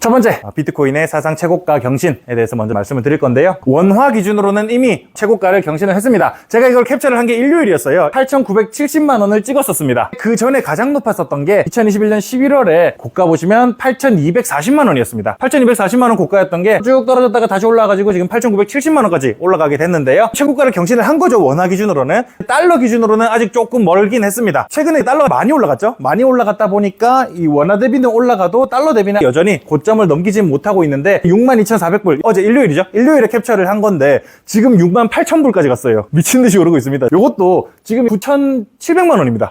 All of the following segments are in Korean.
첫 번째, 아, 비트코인의 사상 최고가 경신에 대해서 먼저 말씀을 드릴 건데요. 원화 기준으로는 이미 최고가를 경신을 했습니다. 제가 이걸 캡처를 한 게 일요일이었어요. 8,970만 원을 찍었었습니다. 그 전에 가장 높았었던 게 2021년 11월에 고가 보시면 8,240만 원이었습니다. 8,240만 원 고가였던 게 쭉 떨어졌다가 다시 올라가지고 지금 8,970만 원까지 올라가게 됐는데요. 최고가를 경신을 한 거죠. 원화 기준으로는. 달러 기준으로는 아직 조금 멀긴 했습니다. 최근에 달러가 많이 올라갔죠. 많이 올라갔다 보니까 이 원화 대비는 올라가도 달러 대비는 여전히 고점 을 넘기지 못하고 있는데 62,400불 어제 일요일이죠. 일요일에 캡처를 한 건데 지금 68,000불까지 갔어요. 미친 듯이 오르고 있습니다. 이것도 지금 9,700만 원입니다.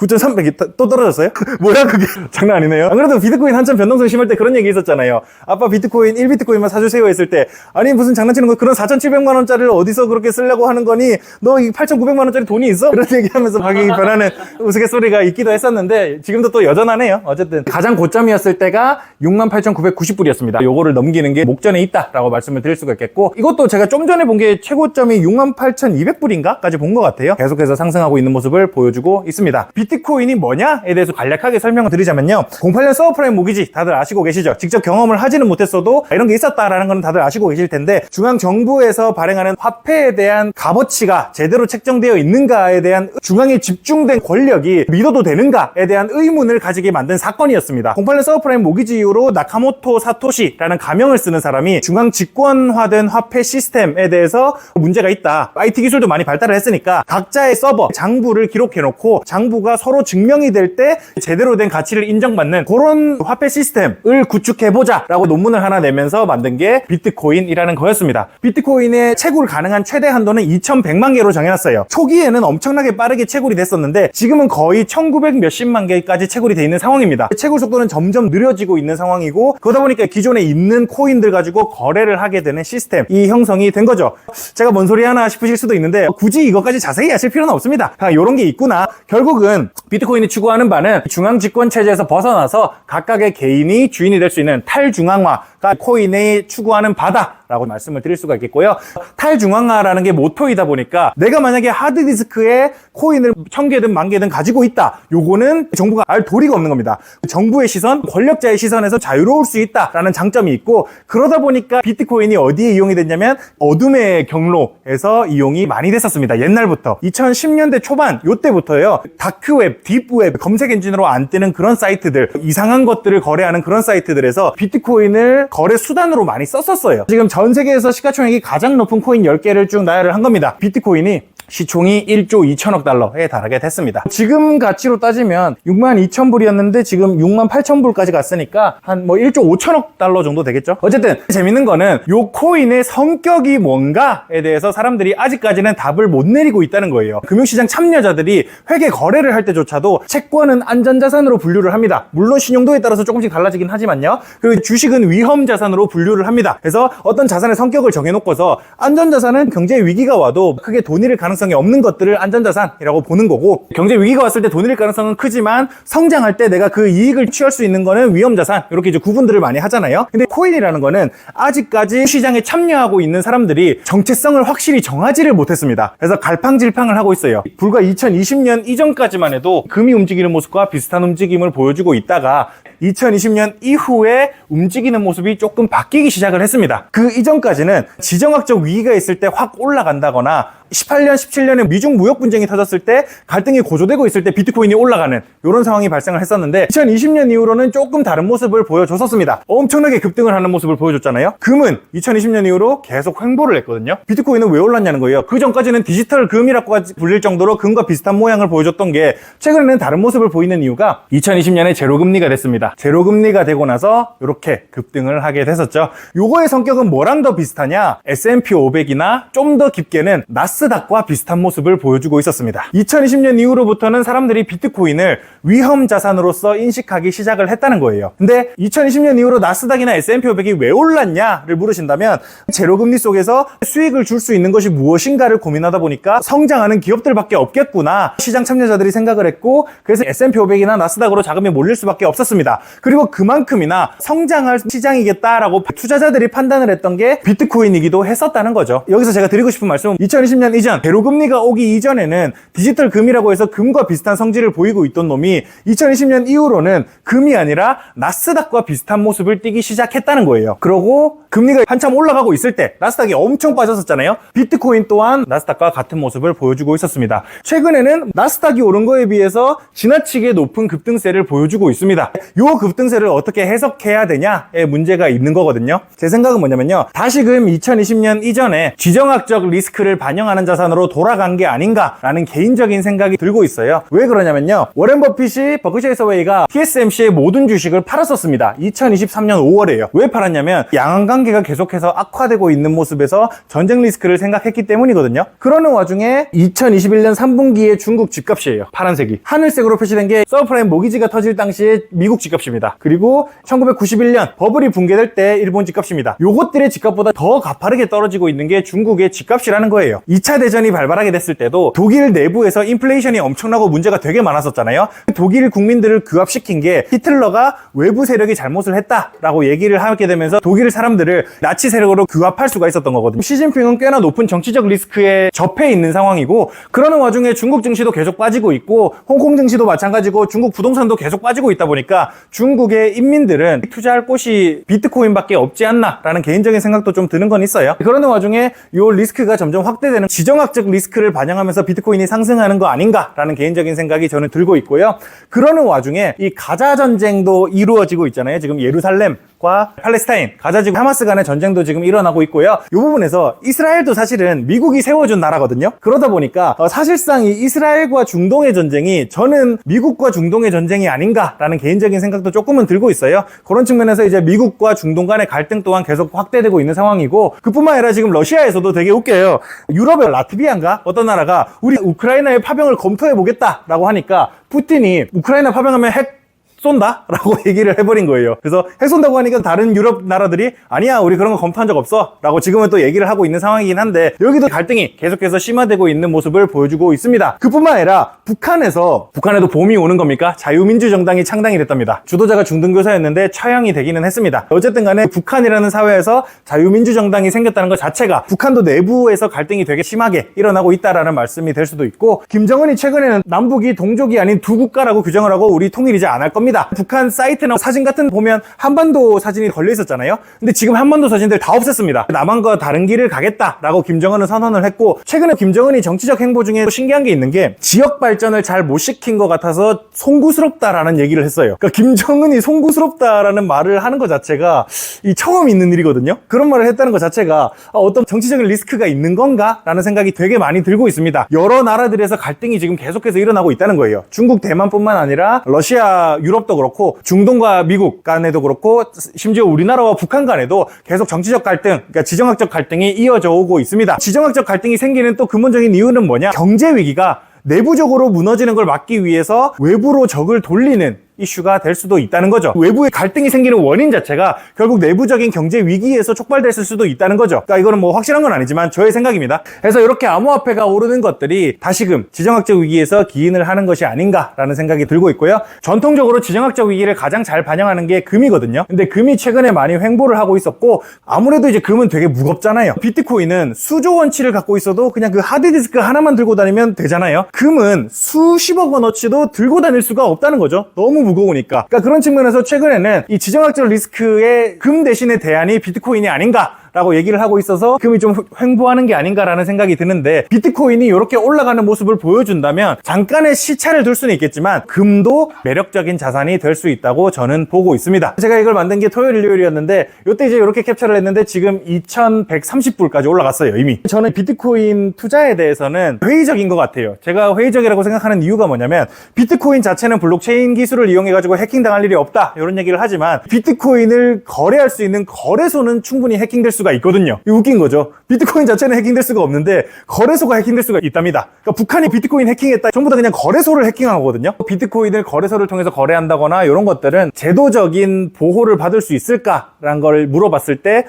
9,300이 또 떨어졌어요? 뭐야 그게? 장난 아니네요. 안 그래도 비트코인 한참 변동성 심할 때 그런 얘기 있었잖아요. 아빠 비트코인 1비트코인만 사주세요 했을 때 아니 무슨 장난치는 거 그런 4,700만 원짜리를 어디서 그렇게 쓰려고 하는 거니? 너 이 8,900만 원짜리 돈이 있어? 그런 얘기하면서 가격이 변하는 우스갯소리가 있기도 했었는데 지금도 또 여전하네요. 어쨌든. 가장 고점이었을 때가 68,990불이었습니다. 요거를 넘기는 게 목전에 있다라고 말씀을 드릴 수가 있겠고 이것도 제가 좀 전에 본 게 최고점이 68,200불인가? 까지 본 것 같아요. 계속해서 상승하고 있는 모습을 보여주고 있습니다 비트코인이 뭐냐에 대해서 간략하게 설명을 드리자면요. 08년 서브프라임 모기지 다들 아시고 계시죠? 직접 경험을 하지는 못했어도 이런 게 있었다라는 건 다들 아시고 계실 텐데 중앙 정부에서 발행하는 화폐에 대한 값어치가 제대로 책정되어 있는가에 대한 중앙에 집중된 권력이 믿어도 되는가에 대한 의문을 가지게 만든 사건이었습니다. 08년 서브프라임 모기지 이후로 나카모토 사토시라는 가명을 쓰는 사람이 중앙 집권화된 화폐 시스템에 대해서 문제가 있다. IT 기술도 많이 발달을 했으니까 각자의 서버 장부를 기록해 놓고 장부가 서로 증명이 될 때 제대로 된 가치를 인정받는 그런 화폐 시스템을 구축해보자 라고 논문을 하나 내면서 만든 게 비트코인이라는 거였습니다. 비트코인의 채굴 가능한 최대 한도는 2100만 개로 정해놨어요. 초기에는 엄청나게 빠르게 채굴이 됐었는데 지금은 거의 1900 몇십만 개까지 채굴이 돼 있는 상황입니다. 채굴 속도는 점점 느려지고 있는 상황이고 그러다 보니까 기존에 있는 코인들 가지고 거래를 하게 되는 시스템 이 형성이 된 거죠. 제가 뭔 소리 하나 싶으실 수도 있는데 굳이 이것까지 자세히 아실 필요는 없습니다. 이런 게 있구나. 결국은 비트코인이 추구하는 바는 중앙 집권 체제에서 벗어나서 각각의 개인이 주인이 될 수 있는 탈중앙화가 코인이 추구하는 바다라고 말씀을 드릴 수가 있겠고요. 탈중앙화라는 게 모토이다 보니까 내가 만약에 하드디스크에 코인을 천 개든 만 개든 가지고 있다. 요거는 정부가 알 도리가 없는 겁니다. 정부의 시선, 권력자의 시선에서 자유로울 수 있다라는 장점이 있고 그러다 보니까 비트코인이 어디에 이용이 됐냐면 어둠의 경로에서 이용이 많이 됐었습니다. 옛날부터 2010년대 초반 요때부터요. 다크 웹, 딥웹 검색 엔진으로 안 뜨는 그런 사이트들 이상한 것들을 거래하는 그런 사이트들에서 비트코인을 거래 수단으로 많이 썼었어요. 지금 전 세계에서 시가총액이 가장 높은 코인 10개를 쭉 나열을 한 겁니다. 비트코인이 시총이 1조 2천억 달러에 달하게 됐습니다. 지금 가치로 따지면 6만 2천 불이었는데 지금 6만 8천 불까지 갔으니까 한 뭐 1조 5천억 달러 정도 되겠죠? 어쨌든 재밌는 거는 요 코인의 성격이 뭔가에 대해서 사람들이 아직까지는 답을 못 내리고 있다는 거예요. 금융시장 참여자들이 회계 거래를 할 때조차도 채권은 안전자산으로 분류를 합니다. 물론 신용도에 따라서 조금씩 달라지긴 하지만요. 그리고 주식은 위험자산으로 분류를 합니다. 그래서 어떤 자산의 성격을 정해놓고서 안전자산은 경제 위기가 와도 크게 돈 잃을 가능성이 없는 것들을 안전자산이라고 보는 거고 경제 위기가 왔을 때 돈 잃을 가능성은 크지만 성장할 때 내가 그 이익을 취할 수 있는 거는 위험자산 이렇게 이제 구분들을 많이 하잖아요. 근데 코인이라는 거는 아직까지 시장에 참여하고 있는 사람들이 정체성을 확실히 정하지를 못했습니다. 그래서 갈팡질팡을 하고 있어요. 불과 2020년 이전까지만 해도 금이 움직이는 모습과 비슷한 움직임을 보여주고 있다가 2020년 이후에 움직이는 모습이 조금 바뀌기 시작을 했습니다. 그 이전까지는 지정학적 위기가 있을 때 확 올라간다거나 18년, 17년에 미중 무역 분쟁이 터졌을 때 갈등이 고조되고 있을 때 비트코인이 올라가는 이런 상황이 발생을 했었는데 2020년 이후로는 조금 다른 모습을 보여줬었습니다. 엄청나게 급등을 하는 모습을 보여줬잖아요. 금은 2020년 이후로 계속 횡보를 했거든요. 비트코인은 왜 올랐냐는 거예요. 그 전까지는 디지털 금이라고 불릴 정도로 금과 비슷한 모양을 보여줬던 게 최근에는 다른 모습을 보이는 이유가 2020년에 제로 금리가 됐습니다. 제로금리가 되고 나서 이렇게 급등을 하게 됐었죠. 요거의 성격은 뭐랑 더 비슷하냐? S&P 500이나 좀 더 깊게는 나스닥과 비슷한 모습을 보여주고 있었습니다. 2020년 이후로부터는 사람들이 비트코인을 위험 자산으로서 인식하기 시작을 했다는 거예요. 근데 2020년 이후로 나스닥이나 S&P 500이 왜 올랐냐를 물으신다면 제로금리 속에서 수익을 줄 수 있는 것이 무엇인가를 고민하다 보니까 성장하는 기업들밖에 없겠구나. 시장 참여자들이 생각 생각을 했고 그래서 S&P 500이나 나스닥으로 자금이 몰릴 수밖에 없었습니다. 그리고 그만큼이나 성장할 시장이겠다라고 투자자들이 판단을 했던 게 비트코인이기도 했었다는 거죠. 여기서 제가 드리고 싶은 말씀은 2020년 이전 제로금리가 오기 이전에는 디지털 금이라고 해서 금과 비슷한 성질을 보이고 있던 놈이 2020년 이후로는 금이 아니라 나스닥과 비슷한 모습을 띠기 시작했다는 거예요. 그러고 금리가 한참 올라가고 있을 때 나스닥이 엄청 빠졌었잖아요. 비트코인 또한 나스닥과 같은 모습을 보여주고 있었습니다. 최근에는 나스닥이 오른 거에 비해서 지나치게 높은 급등세를 보여주고 있습니다. 이 급등세를 어떻게 해석해야 되냐에 문제가 있는 거거든요. 제 생각은 뭐냐면요. 다시금 2020년 이전에 지정학적 리스크를 반영하는 자산으로 돌아간 게 아닌가라는 개인적인 생각이 들고 있어요. 왜 그러냐면요. 워렌 버핏이 버크셔 서웨이가 TSMC의 모든 주식을 팔았었습니다. 2023년 5월에요. 왜 팔았냐면 양안 관계가 계속해서 악화되고 있는 모습에서 전쟁 리스크를 생각했기 때문이거든요. 그러는 와중에 2021년 3분기에 중국 집값이에요. 파란색이. 하늘색으로 표시된 게 서브프라임 모기지가 터질 당시에 미국 집 값입니다. 그리고 1991년 버블이 붕괴될 때 일본 집값입니다. 요것들의 집값보다 더 가파르게 떨어지고 있는 게 중국의 집값이라는 거예요. 2차 대전이 발발하게 됐을 때도 독일 내부에서 인플레이션이 엄청나고 문제가 되게 많았었잖아요. 독일 국민들을 규합시킨 게 히틀러가 외부 세력이 잘못을 했다라고 얘기를 하게 되면서 독일 사람들을 나치 세력으로 규합할 수가 있었던 거거든요. 시진핑은 꽤나 높은 정치적 리스크에 접해 있는 상황이고 그러는 와중에 중국 증시도 계속 빠지고 있고 홍콩 증시도 마찬가지고 중국 부동산도 계속 빠지고 있다 보니까 중국의 인민들은 투자할 곳이 비트코인밖에 없지 않나라는 개인적인 생각도 좀 드는 건 있어요. 그러는 와중에 이 리스크가 점점 확대되는 지정학적 리스크를 반영하면서 비트코인이 상승하는 거 아닌가라는 개인적인 생각이 저는 들고 있고요. 그러는 와중에 이 가자 전쟁도 이루어지고 있잖아요. 지금 예루살렘 과 팔레스타인, 가자 지구 하마스 간의 전쟁도 지금 일어나고 있고요. 이 부분에서 이스라엘도 사실은 미국이 세워준 나라거든요. 그러다 보니까 어, 사실상 이 이스라엘과 중동의 전쟁이 저는 미국과 중동의 전쟁이 아닌가라는 개인적인 생각도 조금은 들고 있어요. 그런 측면에서 이제 미국과 중동 간의 갈등 또한 계속 확대되고 있는 상황이고 그뿐만 아니라 지금 러시아에서도 되게 웃겨요. 유럽의 라트비아인가 어떤 나라가 우리 우크라이나의 파병을 검토해 보겠다라고 하니까 푸틴이 우크라이나 파병하면 핵 쏜다? 라고 얘기를 해버린 거예요. 그래서 핵 쏜다고 하니까 다른 유럽 나라들이 아니야, 우리 그런 거 검토한 적 없어. 라고 지금은 또 얘기를 하고 있는 상황이긴 한데 여기도 갈등이 계속해서 심화되고 있는 모습을 보여주고 있습니다. 그뿐만 아니라 북한에서 북한에도 봄이 오는 겁니까? 자유민주정당이 창당이 됐답니다. 주도자가 중등교사였는데 처형이 되기는 했습니다. 어쨌든 간에 북한이라는 사회에서 자유민주정당이 생겼다는 것 자체가 북한도 내부에서 갈등이 되게 심하게 일어나고 있다라는 말씀이 될 수도 있고 김정은이 최근에는 남북이 동족이 아닌 두 국가라고 규정을 하고 우리 통일 이제 안할 겁니다. 북한 사이트나 사진 같은 거 보면 한반도 사진이 걸려 있었잖아요. 근데 지금 한반도 사진들 다 없앴습니다. 남한과 다른 길을 가겠다라고 김정은은 선언을 했고 최근에 김정은이 정치적 행보 중에 또 신기한 게 있는 게 지역 발전을 잘 못 시킨 것 같아서 송구스럽다라는 얘기를 했어요. 그러니까 김정은이 송구스럽다라는 말을 하는 것 자체가 이 처음 있는 일이거든요. 그런 말을 했다는 것 자체가 아, 어떤 정치적인 리스크가 있는 건가라는 생각이 되게 많이 들고 있습니다. 여러 나라들에서 갈등이 지금 계속해서 일어나고 있다는 거예요. 중국, 대만뿐만 아니라 러시아, 유럽 도 그렇고 중동과 미국 간에도 그렇고 심지어 우리나라와 북한 간에도 계속 정치적 갈등, 그러니까 지정학적 갈등이 이어져 오고 있습니다. 지정학적 갈등이 생기는 또 근본적인 이유는 뭐냐? 경제 위기가 내부적으로 무너지는 걸 막기 위해서 외부로 적을 돌리는 이슈가 될 수도 있다는 거죠. 외부에 갈등이 생기는 원인 자체가 결국 내부적인 경제 위기에서 촉발됐을 수도 있다는 거죠. 그러니까 이거는 뭐 확실한 건 아니지만 저의 생각입니다. 그래서 이렇게 암호화폐가 오르는 것들이 다시금 지정학적 위기에서 기인을 하는 것이 아닌가라는 생각이 들고 있고요. 전통적으로 지정학적 위기를 가장 잘 반영하는 게 금이거든요. 근데 금이 최근에 많이 횡보를 하고 있었고 아무래도 이제 금은 되게 무겁잖아요. 비트코인은 수조 원치를 갖고 있어도 그냥 그 하드디스크 하나만 들고 다니면 되잖아요. 금은 수십억 원어치도 들고 다닐 수가 없다는 거죠. 너무 무거우니까. 그러니까 그런 측면에서 최근에는 이 지정학적 리스크의 금 대신의 대안이 비트코인이 아닌가 라고 얘기를 하고 있어서 금이 좀 횡보하는 게 아닌가라는 생각이 드는데 비트코인이 이렇게 올라가는 모습을 보여준다면 잠깐의 시차를 둘 수는 있겠지만 금도 매력적인 자산이 될 수 있다고 저는 보고 있습니다. 제가 이걸 만든 게 토요일, 일요일이었는데 이때 이제 이렇게 캡처를 했는데 지금 2130불까지 올라갔어요 이미. 저는 비트코인 투자에 대해서는 회의적인 것 같아요. 제가 회의적이라고 생각하는 이유가 뭐냐면 비트코인 자체는 블록체인 기술을 이용해 가지고 해킹당할 일이 없다 이런 얘기를 하지만 비트코인을 거래할 수 있는 거래소는 충분히 해킹될 수 수가 있거든요. 이 웃긴 거죠. 비트코인 자체는 해킹될 수가 없는데 거래소가 해킹될 수가 있답니다. 그러니까 북한이 비트코인 해킹했다. 전부 다 그냥 거래소를 해킹하거든요. 비트코인을 거래소를 통해서 거래한다거나 이런 것들은 제도적인 보호를 받을 수 있을까라는 걸 물어봤을 때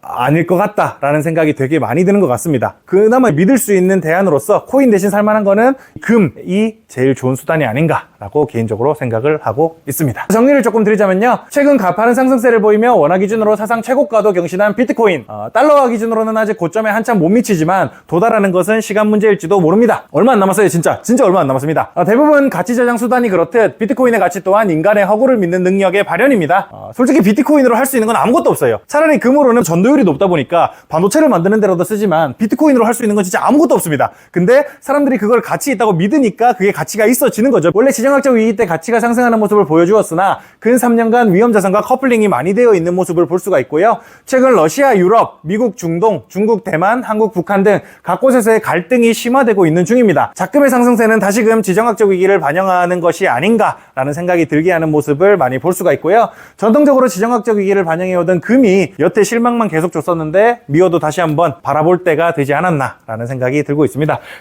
아닐 것 같다라는 생각이 되게 많이 드는 것 같습니다. 그나마 믿을 수 있는 대안으로서 코인 대신 살만한 거는 금이 제일 좋은 수단이 아닌가라고 개인적으로 생각을 하고 있습니다. 정리를 조금 드리자면요. 최근 가파른 상승세를 보이며 원화 기준으로 사상 최고가도 경신한 비트코인. 어, 달러화 기준으로는 아직 고점에 한참 못 미치지만 도달하는 것은 시간 문제일지도 모릅니다. 얼마 안 남았어요, 진짜. 진짜 얼마 안 남았습니다. 어, 대부분 가치 저장 수단이 그렇듯 비트코인의 가치 또한 인간의 허구를 믿는 능력의 발현입니다. 어, 솔직히 비트코인으로 할 수 있는 건 아무것도 없어요. 차라리 금으로는 전 도율이 높다 보니까 반도체를 만드는 데라도 쓰지만 비트코인으로 할 수 있는 건 진짜 아무것도 없습니다. 근데 사람들이 그걸 가치 있다고 믿으니까 그게 가치가 있어지는 거죠. 원래 지정학적 위기 때 가치가 상승하는 모습을 보여주었으나 근 3년간 위험 자산과 커플링이 많이 되어 있는 모습을 볼 수가 있고요. 최근 러시아, 유럽, 미국, 중동, 중국, 대만, 한국, 북한 등 각 곳에서의 갈등이 심화되고 있는 중입니다. 자금의 상승세는 다시금 지정학적 위기를 반영하는 것이 아닌가라는 생각이 들게 하는 모습을 많이 볼 수가 있고요. 전통적으로 지정학적 위기를 반영해오던 금이 여태 실망 만 계속 줬었는데 미워도 다시 한번 바라볼 때가 되지 않았나라는 생각이 들고 있습니다.